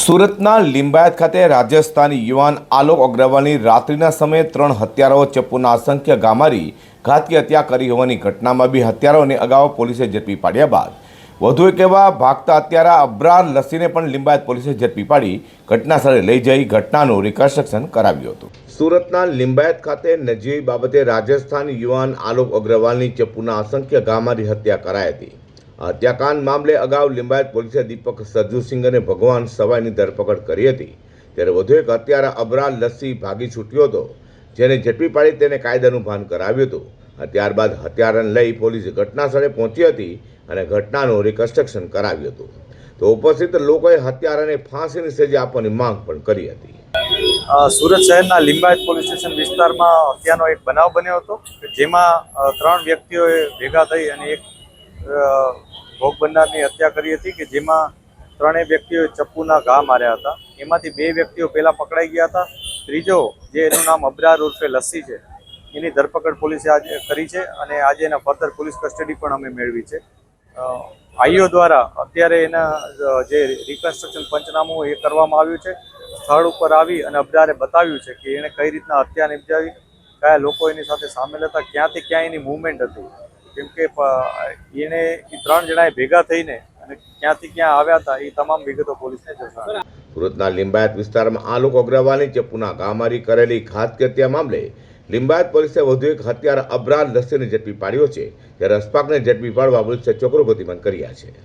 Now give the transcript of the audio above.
સુરતના લિંબાયત ખાતે રાજસ્થાની યુવાન આલોક અગ્રવાલની રાત્રિના સમયે ત્રણ હત્યારાઓ ચપ્પુના અસંખ્ય ગામારી, ઘાતકી હત્યા કરી હોવાની ઘટનામાં બી હત્યારાઓને અગાઉ પોલીસે ઝડપી પાડ્યા બાદ. વધુ એક એવા ભાગતા હત્યારા અબ્રાર લસીને પણ લિંબાયત પોલીસે ઝડપી પાડી ઘટના સ્થળે લઈ જઈ ઘટનાનું રિકન્સ્ટ્રક્શન કરાવ્યું હતું. સુરતના લિંબાયત ખાતે નજીવી બાબતે રાજસ્થાની યુવાન આલોક અગ્રવાલની ચપ્પુના અસંખ્ય ગામારી હત્યા કરાઈ હતી. હત્યાકાંડ મામલે અગાઉ લિંબાયત પોલીસે દીપક સરજુસિંહ અને ભગવાન સવાઈની ધરપકડ કરી હતી. ત્યારે વધુ એક હત્યારા અબરાલ લસ્સી ભાગી છૂટ્યો હતો, જેને ઝડપી પાડી તેને કાયદાનું ભાન કરાવ્યું હતું. ત્યારબાદ હત્યારાને લઈ પોલીસ ઘટના સ્થળે પહોંચી હતી અને ઘટનાનું રિકન્સ્ટ્રક્શન કરાવ્યું હતું. તો ઉપસ્થિત લોકોએ હત્યારાને ફાંસીની સજા આપવાની માંગ પણ કરી હતી. સુરત શહેરના લિંબાયત પોલીસ સ્ટેશન વિસ્તારમાં હત્યાનો એક બનાવ બન્યો હતો જેમાં ત્રણ વ્યક્તિઓએ ભેગા થઈ અને એક ભોગ બનનારની હત્યા કરી હતી કે જેમાં ત્રણેય વ્યક્તિઓએ ચપ્પુના ઘા માર્યા હતા. એમાંથી બે વ્યક્તિઓ પહેલાં પકડાઈ ગયા હતા. ત્રીજો, જે એનું નામ અબરાર ઉર્ફે લસ્સી છે, એની ધરપકડ પોલીસે આજે કરી છે અને આજે એના ફર્ધર પોલીસ કસ્ટડી પણ અમે મેળવી છે. આઈઓ દ્વારા અત્યારે એના જે રિકન્સ્ટ્રક્શન પંચનામું એ કરવામાં આવ્યું છે. સ્થળ ઉપર આવી અને અબડારે બતાવ્યું છે કે એણે કઈ રીતના હત્યા નિપજાવી, કયા લોકો એની સાથે સામેલ હતા, ક્યાંથી ક્યાં એની મૂવમેન્ટ હતી. કેમ કે એને એ ત્રણ જણાએ ભેગા થઈને અને ક્યાંથી ક્યાં આવ્યા હતા, એ તમામ વિગતો પોલીસને જણાવી. સુરતના લિંબાયત વિસ્તારમાં આલોક અગ્રવાલની ચપ્પુના ગામારી કરેલી ઘાતકત્યા મામલે લિંબાયત પોલીસે વધુ એક હત્યારા અબરાર લસ્સીને ઝડપી પાડ્યો છે જ્યારે અસ્પાકને ઝડપી પાડવા પોલીસે ચોકરો પ્રતિબંધ કર્યા છે.